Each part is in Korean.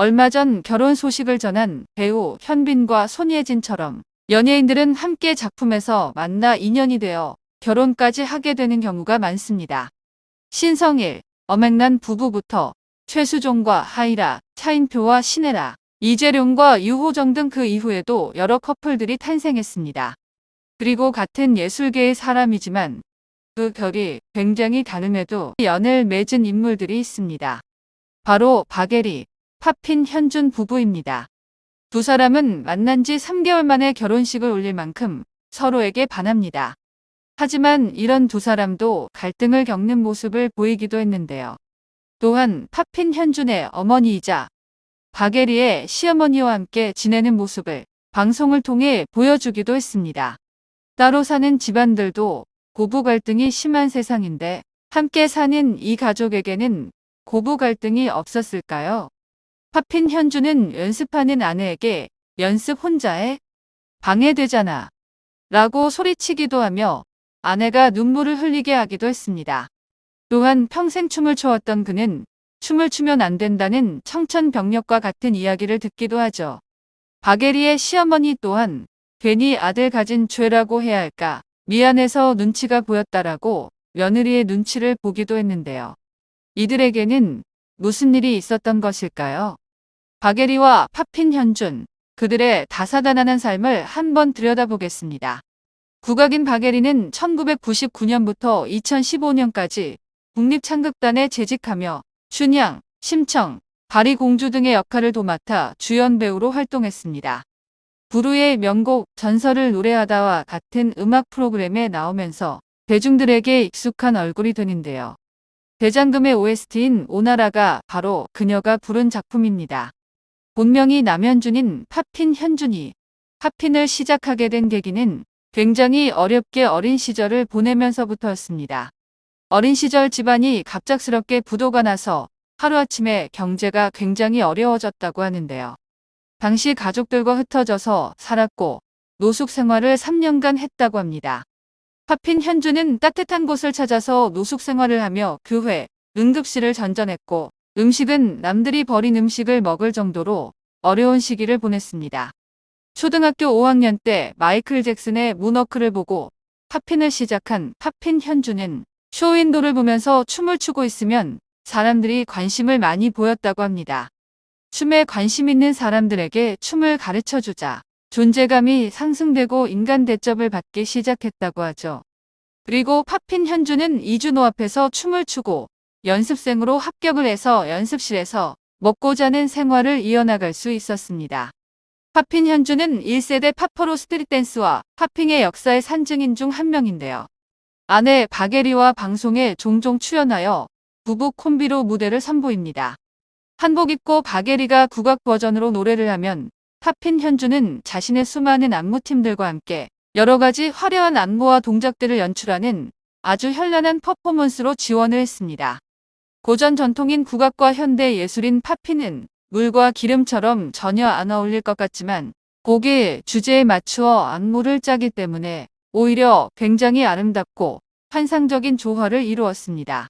얼마 전 결혼 소식을 전한 배우 현빈과 손예진처럼 연예인들은 함께 작품에서 만나 인연이 되어 결혼까지 하게 되는 경우가 많습니다. 신성일, 엄앵란 부부부터 최수종과 하이라, 차인표와 신혜라, 이재룡과 유호정 등 그 이후에도 여러 커플들이 탄생했습니다. 그리고 같은 예술계의 사람이지만 그 결이 굉장히 다름에도 연을 맺은 인물들이 있습니다. 바로 박예리, 파핀 현준 부부입니다. 두 사람은 만난 지 3개월 만에 결혼식을 올릴 만큼 서로에게 반합니다. 하지만 이런 두 사람도 갈등을 겪는 모습을 보이기도 했는데요. 또한 파핀 현준의 어머니이자 박예리의 시어머니와 함께 지내는 모습을 방송을 통해 보여주기도 했습니다. 따로 사는 집안들도 고부 갈등이 심한 세상인데 함께 사는 이 가족에게는 고부 갈등이 없었을까요? 파핀 현주는 연습하는 아내에게 연습 혼자 해? 방해되잖아. 라고 소리치기도 하며 아내가 눈물을 흘리게 하기도 했습니다. 또한 평생 춤을 춰왔던 그는 춤을 추면 안 된다는 청천벽력과 같은 이야기를 듣기도 하죠. 박예리의 시어머니 또한 괜히 아들 가진 죄라고 해야 할까 미안해서 눈치가 보였다라고 며느리의 눈치를 보기도 했는데요. 이들에게는 무슨 일이 있었던 것일까요? 박예리와 파핀 현준, 그들의 다사다난한 삶을 한번 들여다보겠습니다. 국악인 박예리는 1999년부터 2015년까지 국립창극단에 재직하며 춘향, 심청, 바리공주 등의 역할을 도맡아 주연 배우로 활동했습니다. 부르의 명곡 전설을 노래하다와 같은 음악 프로그램에 나오면서 대중들에게 익숙한 얼굴이 되는데요. 대장금의 OST인 오나라가 바로 그녀가 부른 작품입니다. 본명이 남현준인 파핀 현준이 파핀을 시작하게 된 계기는 굉장히 어렵게 어린 시절을 보내면서부터였습니다. 어린 시절 집안이 갑작스럽게 부도가 나서 하루아침에 경제가 굉장히 어려워졌다고 하는데요. 당시 가족들과 흩어져서 살았고 노숙 생활을 3년간 했다고 합니다. 파핀 현주는 따뜻한 곳을 찾아서 노숙 생활을 하며 교회, 응급실을 전전했고 음식은 남들이 버린 음식을 먹을 정도로 어려운 시기를 보냈습니다. 초등학교 5학년 때 마이클 잭슨의 문워크를 보고 파핀을 시작한 파핀 현주는 쇼윈도를 보면서 춤을 추고 있으면 사람들이 관심을 많이 보였다고 합니다. 춤에 관심 있는 사람들에게 춤을 가르쳐 주자 존재감이 상승되고 인간 대접을 받기 시작했다고 하죠. 그리고 파핀 현주는 이준호 앞에서 춤을 추고 연습생으로 합격을 해서 연습실에서 먹고 자는 생활을 이어나갈 수 있었습니다. 파핀 현주는 1세대 파퍼로 스트릿 댄스와 팝핑의 역사의 산증인 중 한 명인데요. 아내 박예리와 방송에 종종 출연하여 부부 콤비로 무대를 선보입니다. 한복 입고 박예리가 국악 버전으로 노래를 하면 파핀 현주는 자신의 수많은 안무팀들과 함께 여러 가지 화려한 안무와 동작들을 연출하는 아주 현란한 퍼포먼스로 지원을 했습니다. 고전 전통인 국악과 현대 예술인 파핀은 물과 기름처럼 전혀 안 어울릴 것 같지만 곡의 주제에 맞추어 안무를 짜기 때문에 오히려 굉장히 아름답고 환상적인 조화를 이루었습니다.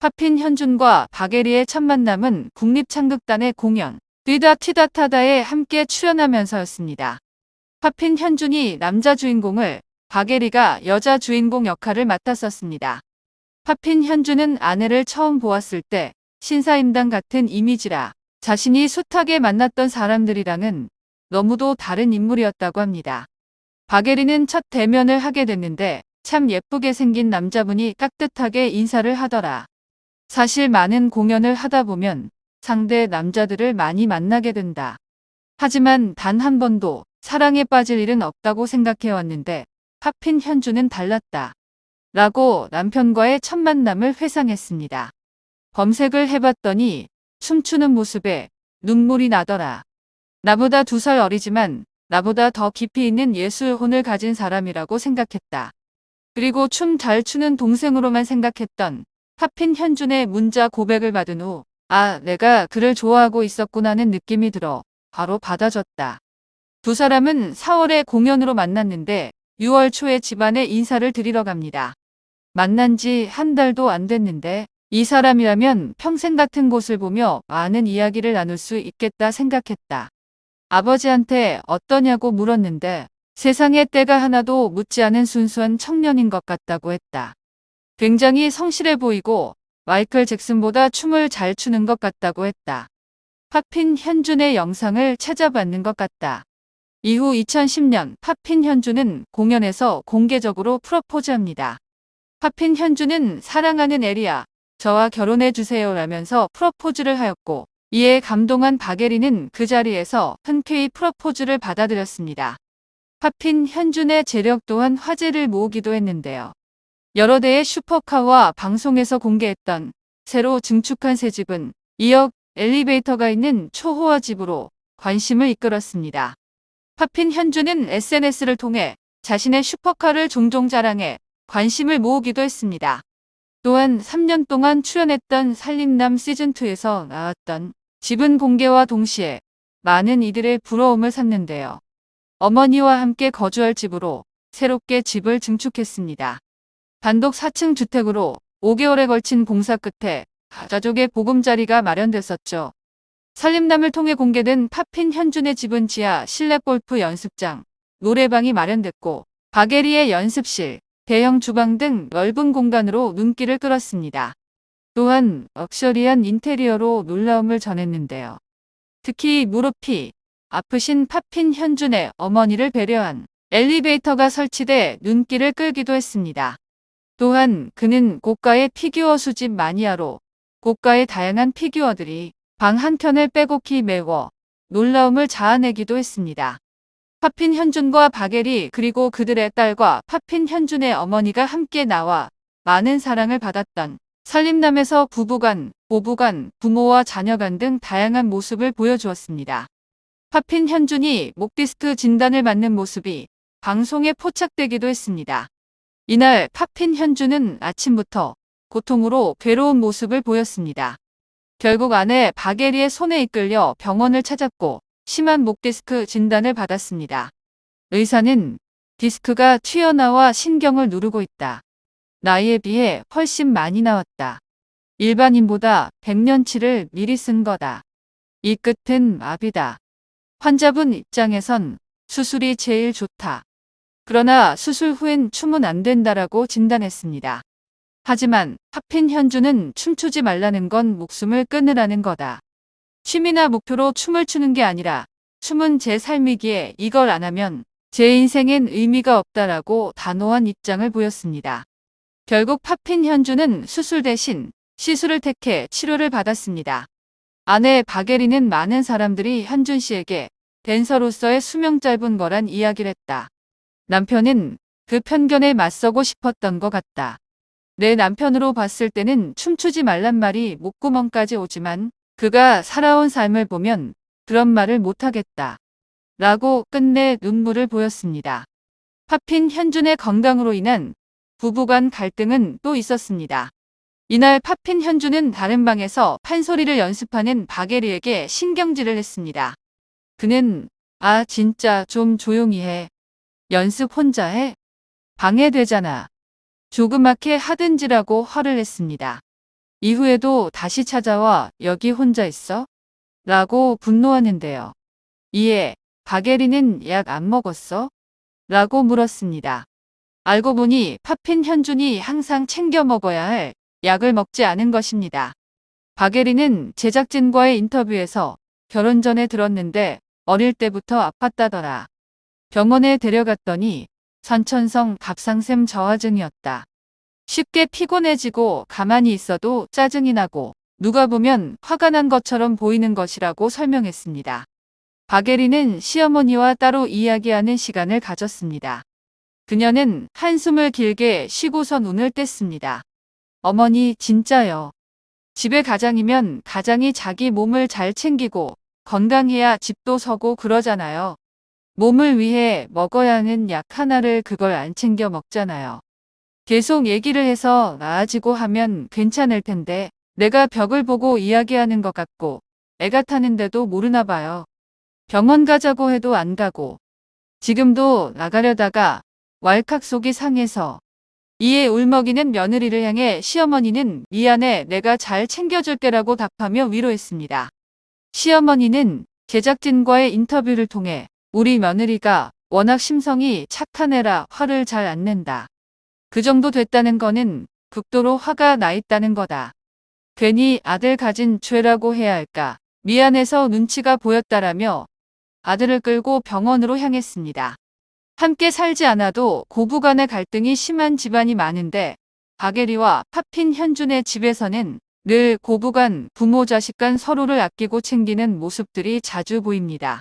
파핀 현준과 박예리의 첫 만남은 국립창극단의 공연 뛰다 티다 타다에 함께 출연하면서였습니다. 파핀 현준이 남자 주인공을 박예리가 여자 주인공 역할을 맡았었습니다. 파핀 현준은 아내를 처음 보았을 때 신사임당 같은 이미지라 자신이 숱하게 만났던 사람들이랑은 너무도 다른 인물이었다고 합니다. 박예리는 첫 대면을 하게 됐는데 참 예쁘게 생긴 남자분이 깍듯하게 인사를 하더라. 사실 많은 공연을 하다 보면 상대 남자들을 많이 만나게 된다. 하지만 단 한 번도 사랑에 빠질 일은 없다고 생각해 왔는데 파핀 현주는 달랐다. 라고 남편과의 첫 만남을 회상했습니다. 검색을 해봤더니 춤추는 모습에 눈물이 나더라. 나보다 두 살 어리지만 나보다 더 깊이 있는 예술혼을 가진 사람이라고 생각했다. 그리고 춤 잘 추는 동생으로만 생각했던 파핀 현준의 문자 고백을 받은 후, 아, 내가 그를 좋아하고 있었구나는 느낌이 들어 바로 받아줬다. 두 사람은 4월에 공연으로 만났는데 6월 초에 집안에 인사를 드리러 갑니다. 만난 지 한 달도 안 됐는데 이 사람이라면 평생 같은 곳을 보며 많은 이야기를 나눌 수 있겠다 생각했다. 아버지한테 어떠냐고 물었는데 세상에 때가 하나도 묻지 않은 순수한 청년인 것 같다고 했다. 굉장히 성실해 보이고 마이클 잭슨보다 춤을 잘 추는 것 같다고 했다. 팝핀 현준의 영상을 찾아봤는 것 같다. 이후 2010년 팝핀 현준은 공연에서 공개적으로 프로포즈합니다. 팝핀 현준은 사랑하는 에리야, 저와 결혼해 주세요 라면서 프로포즈를 하였고 이에 감동한 박예리는 그 자리에서 흔쾌히 프로포즈를 받아들였습니다. 팝핀 현준의 재력 또한 화제를 모으기도 했는데요. 여러 대의 슈퍼카와 방송에서 공개했던 새로 증축한 새 집은 2억 엘리베이터가 있는 초호화 집으로 관심을 이끌었습니다. 팝핀 현준은 SNS를 통해 자신의 슈퍼카를 종종 자랑해 관심을 모으기도 했습니다. 또한 3년 동안 출연했던 살림남 시즌2에서 나왔던 집은 공개와 동시에 많은 이들의 부러움을 샀는데요. 어머니와 함께 거주할 집으로 새롭게 집을 증축했습니다. 단독 4층 주택으로 5개월에 걸친 공사 끝에 가족의 보금자리가 마련됐었죠. 살림남을 통해 공개된 팝핀 현준의 집은 지하 실내 골프 연습장, 노래방이 마련됐고 바게리의 연습실, 대형 주방 등 넓은 공간으로 눈길을 끌었습니다. 또한 럭셔리한 인테리어로 놀라움을 전했는데요. 특히 무릎이 아프신 팝핀 현준의 어머니를 배려한 엘리베이터가 설치돼 눈길을 끌기도 했습니다. 또한 그는 고가의 피규어 수집 마니아로 고가의 다양한 피규어들이 방 한켠을 빼곡히 메워 놀라움을 자아내기도 했습니다. 팝핀 현준과 바게리 그리고 그들의 딸과 팝핀 현준의 어머니가 함께 나와 많은 사랑을 받았던 살림남에서 부부간, 보부간, 부모와 자녀간 등 다양한 모습을 보여주었습니다. 팝핀 현준이 목디스크 진단을 받는 모습이 방송에 포착되기도 했습니다. 이날 팝핀 현준은 아침부터 고통으로 괴로운 모습을 보였습니다. 결국 아내 바게리의 손에 이끌려 병원을 찾았고 심한 목 디스크 진단을 받았습니다. 의사는 디스크가 튀어나와 신경을 누르고 있다. 나이에 비해 훨씬 많이 나왔다. 일반인보다 100년치를 미리 쓴 거다. 이 끝은 마비다. 환자분 입장에선 수술이 제일 좋다. 그러나 수술 후엔 춤은 안 된다라고 진단했습니다. 하지만 하핀 현주는 춤추지 말라는 건 목숨을 끊으라는 거다. 취미나 목표로 춤을 추는 게 아니라 춤은 제 삶이기에 이걸 안 하면 제 인생엔 의미가 없다라고 단호한 입장을 보였습니다. 결국 파핀 현주는 수술 대신 시술을 택해 치료를 받았습니다. 아내 박예리는 많은 사람들이 현준 씨에게 댄서로서의 수명 짧은 거란 이야기를 했다. 남편은 그 편견에 맞서고 싶었던 것 같다. 내 남편으로 봤을 때는 춤추지 말란 말이 목구멍까지 오지만 그가 살아온 삶을 보면 그런 말을 못하겠다. 라고 끝내 눈물을 보였습니다. 파핀 현준의 건강으로 인한 부부간 갈등은 또 있었습니다. 이날 파핀 현준은 다른 방에서 판소리를 연습하는 바게리에게 신경질을 했습니다. 그는 아 진짜 좀 조용히 해. 연습 혼자 해? 방해되잖아. 조그맣게 하든지라고 화를 냈습니다. 이후에도 다시 찾아와 여기 혼자 있어? 라고 분노하는데요. 이에 바게리는 약 안 먹었어? 라고 물었습니다. 알고 보니 파핀 현준이 항상 챙겨 먹어야 할 약을 먹지 않은 것입니다. 바게리는 제작진과의 인터뷰에서 결혼 전에 들었는데 어릴 때부터 아팠다더라. 병원에 데려갔더니 선천성 갑상샘 저하증이었다. 쉽게 피곤해지고 가만히 있어도 짜증이 나고 누가 보면 화가 난 것처럼 보이는 것이라고 설명했습니다. 바게리는 시어머니와 따로 이야기하는 시간을 가졌습니다. 그녀는 한숨을 길게 쉬고서 눈을 뗐습니다. 어머니 진짜요. 집에 가장이면 가장이 자기 몸을 잘 챙기고 건강해야 집도 서고 그러잖아요. 몸을 위해 먹어야 하는 약 하나를 그걸 안 챙겨 먹잖아요. 계속 얘기를 해서 나아지고 하면 괜찮을 텐데 내가 벽을 보고 이야기하는 것 같고 애가 타는데도 모르나 봐요. 병원 가자고 해도 안 가고 지금도 나가려다가 왈칵 속이 상해서 이에 울먹이는 며느리를 향해 시어머니는 미안해 내가 잘 챙겨줄게라고 답하며 위로했습니다. 시어머니는 제작진과의 인터뷰를 통해 우리 며느리가 워낙 심성이 착한 애라 화를 잘 안 낸다. 그 정도 됐다는 거는 극도로 화가 나 있다는 거다. 괜히 아들 가진 죄라고 해야 할까. 미안해서 눈치가 보였다라며 아들을 끌고 병원으로 향했습니다. 함께 살지 않아도 고부간의 갈등이 심한 집안이 많은데 박예리와 파핀 현준의 집에서는 늘 고부간 부모 자식 간 서로를 아끼고 챙기는 모습들이 자주 보입니다.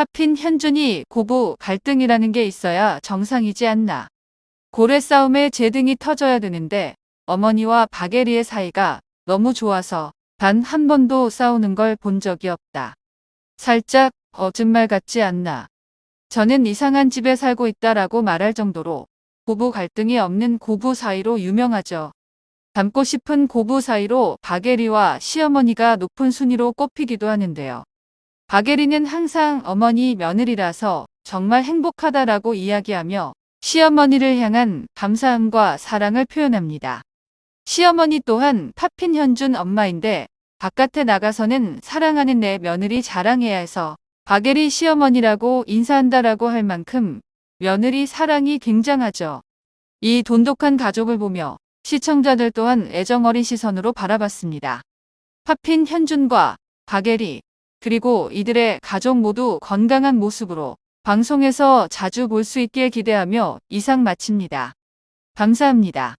파핀 현준이 고부 갈등이라는 게 있어야 정상이지 않나. 고래 싸움에 재등이 터져야 되는데 어머니와 박예리의 사이가 너무 좋아서 단 한 번도 싸우는 걸 본 적이 없다. 살짝 거짓말 같지 않나. 저는 이상한 집에 살고 있다라고 말할 정도로 고부 갈등이 없는 고부 사이로 유명하죠. 닮고 싶은 고부 사이로 박예리와 시어머니가 높은 순위로 꼽히기도 하는데요. 박예리는 항상 어머니 며느리라서 정말 행복하다라고 이야기하며 시어머니를 향한 감사함과 사랑을 표현합니다. 시어머니 또한 파핀 현준 엄마인데 바깥에 나가서는 사랑하는 내 며느리 자랑해야 해서 박예리 시어머니라고 인사한다라고 할 만큼 며느리 사랑이 굉장하죠. 이 돈독한 가족을 보며 시청자들 또한 애정어린 시선으로 바라봤습니다. 파핀 현준과 박예리 그리고 이들의 가족 모두 건강한 모습으로 방송에서 자주 볼 수 있길 기대하며 이상 마칩니다. 감사합니다.